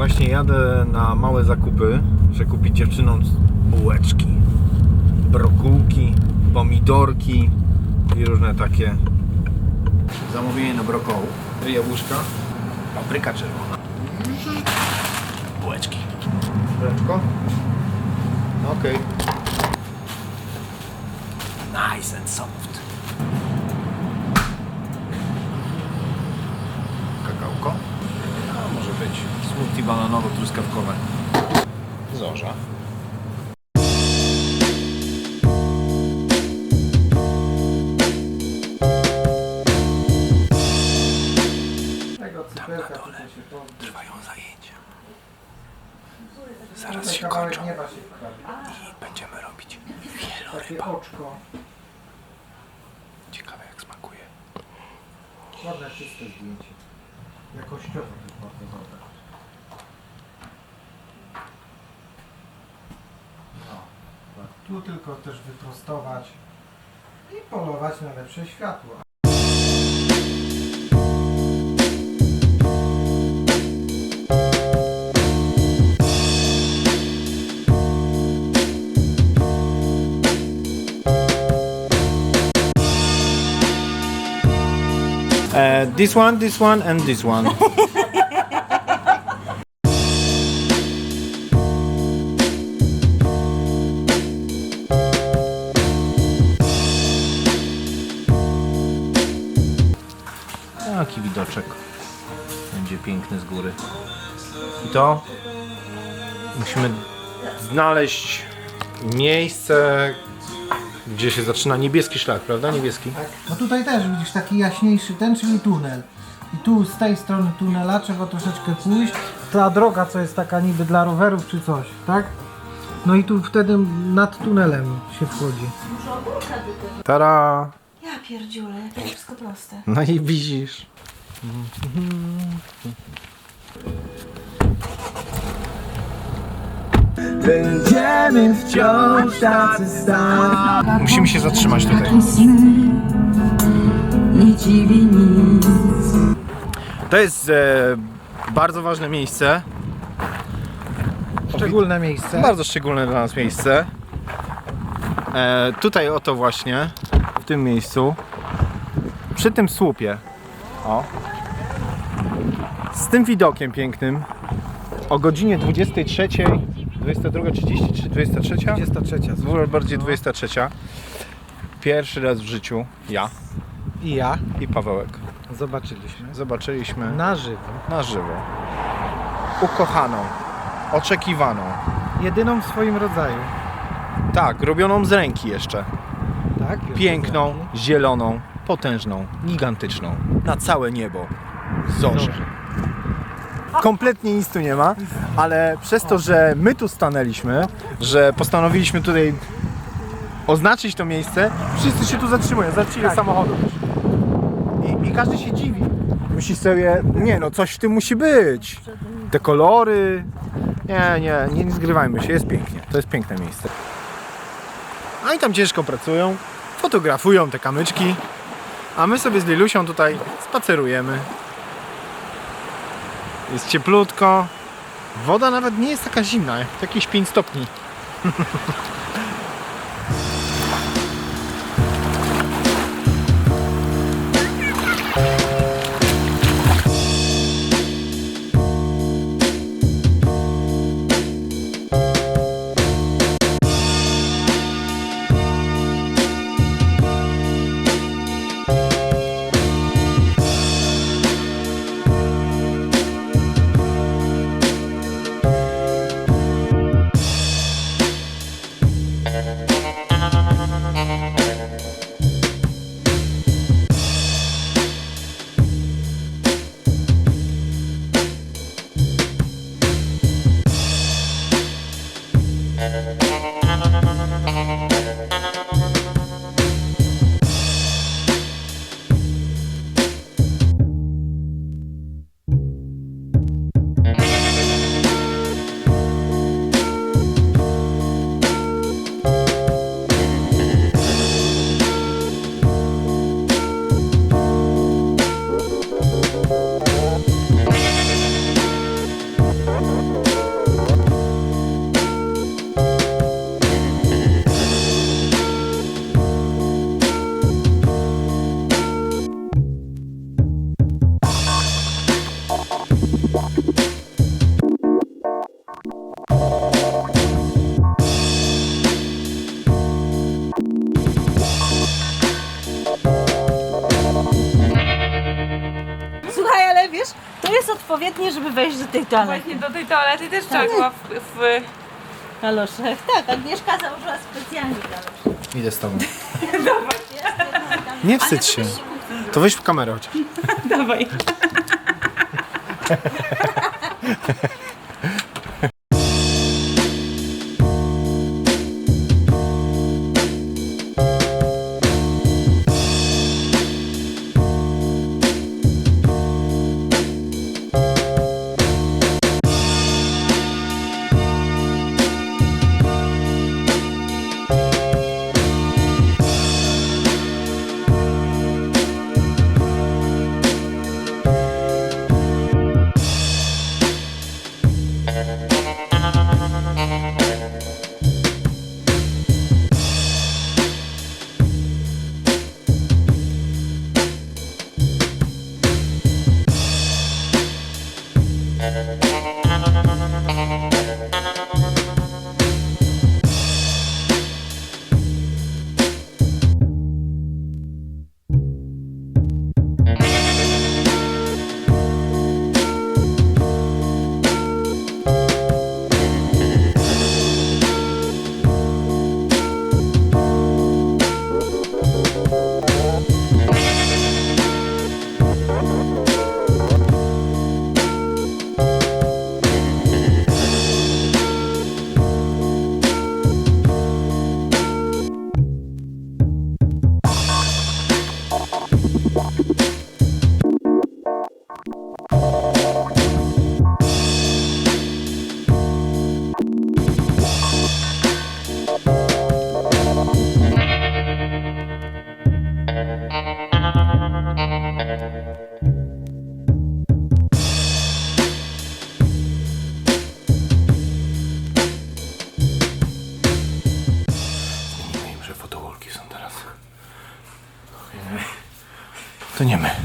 Właśnie jadę na małe zakupy, że kupić dziewczynom bułeczki, brokułki, pomidorki i różne takie. Zamówienie na brokoł, jabłuszka, papryka czerwona, bułeczki. Bułeczko? Okej. Nice and soft. Kakałko? A może być. Smoothie bananowo-truskawkowe. Zorza. Tam na dole trwają zajęcia. Zaraz się kończą i będziemy robić wieloryba. oczko. Ciekawe jak smakuje. Ładne, czyste zdjęcie. Jakościowo to bardzo dobre. No, tak. Tu tylko też wyprostować i polować na lepsze światło. Uh, this one, this one and this one. piękny z góry. I to musimy znaleźć miejsce, gdzie się zaczyna niebieski szlak, prawda? Niebieski. Tak. No tutaj też widzisz taki jaśniejszy ten, czyli tunel. I tu z tej strony tunela trzeba troszeczkę pójść. Ta droga, co jest taka niby dla rowerów czy coś, tak? No i tu wtedy nad tunelem się wchodzi. Ogórka. Tara! Ja pierdziule, jakie wszystko proste. No i widzisz. Będziemy wciąż tacy sami. Musimy się zatrzymać tutaj. Nie dziwi nic. To jest e, bardzo ważne miejsce. Szczególne miejsce. Bardzo szczególne dla nas miejsce. E, tutaj oto właśnie, w tym miejscu, przy tym słupie. O. Z tym widokiem pięknym. O godzinie 23, 22, 33, 23? 23. Może bardziej 23. Pierwszy raz w życiu ja I ja i Pawełek zobaczyliśmy zobaczyliśmy na żywo. na żywo ukochaną, oczekiwaną, Jedyną w swoim rodzaju. tak, robioną z ręki jeszcze, Tak? piękną, zieloną, potężną, gigantyczną, na całe niebo, zorzę. Kompletnie nic tu nie ma, ale przez to, że my tu stanęliśmy, że postanowiliśmy tutaj oznaczyć to miejsce, wszyscy się tu zatrzymują, zaczęli Tak. samochodu. I, I każdy się dziwi. Myśli sobie, nie no, coś w tym musi być. Te kolory. Nie, nie, nie, nie zgrywajmy się, jest pięknie. To jest piękne miejsce. A i tam ciężko pracują, fotografują te kamyczki, a my sobie z Lilusią tutaj spacerujemy. Jest cieplutko. Woda nawet nie jest taka zimna, jakieś 5 stopni. Odpowiednie, żeby wejść do tej toalety. Właśnie do tej toalety też trzeba było w, w... Kalosze. Tak, Agnieszka założyła specjalnie kalosze. Idę z tobą. Nie wstydź się. To weź w kamerę chociaż. Dawaj. To nie my.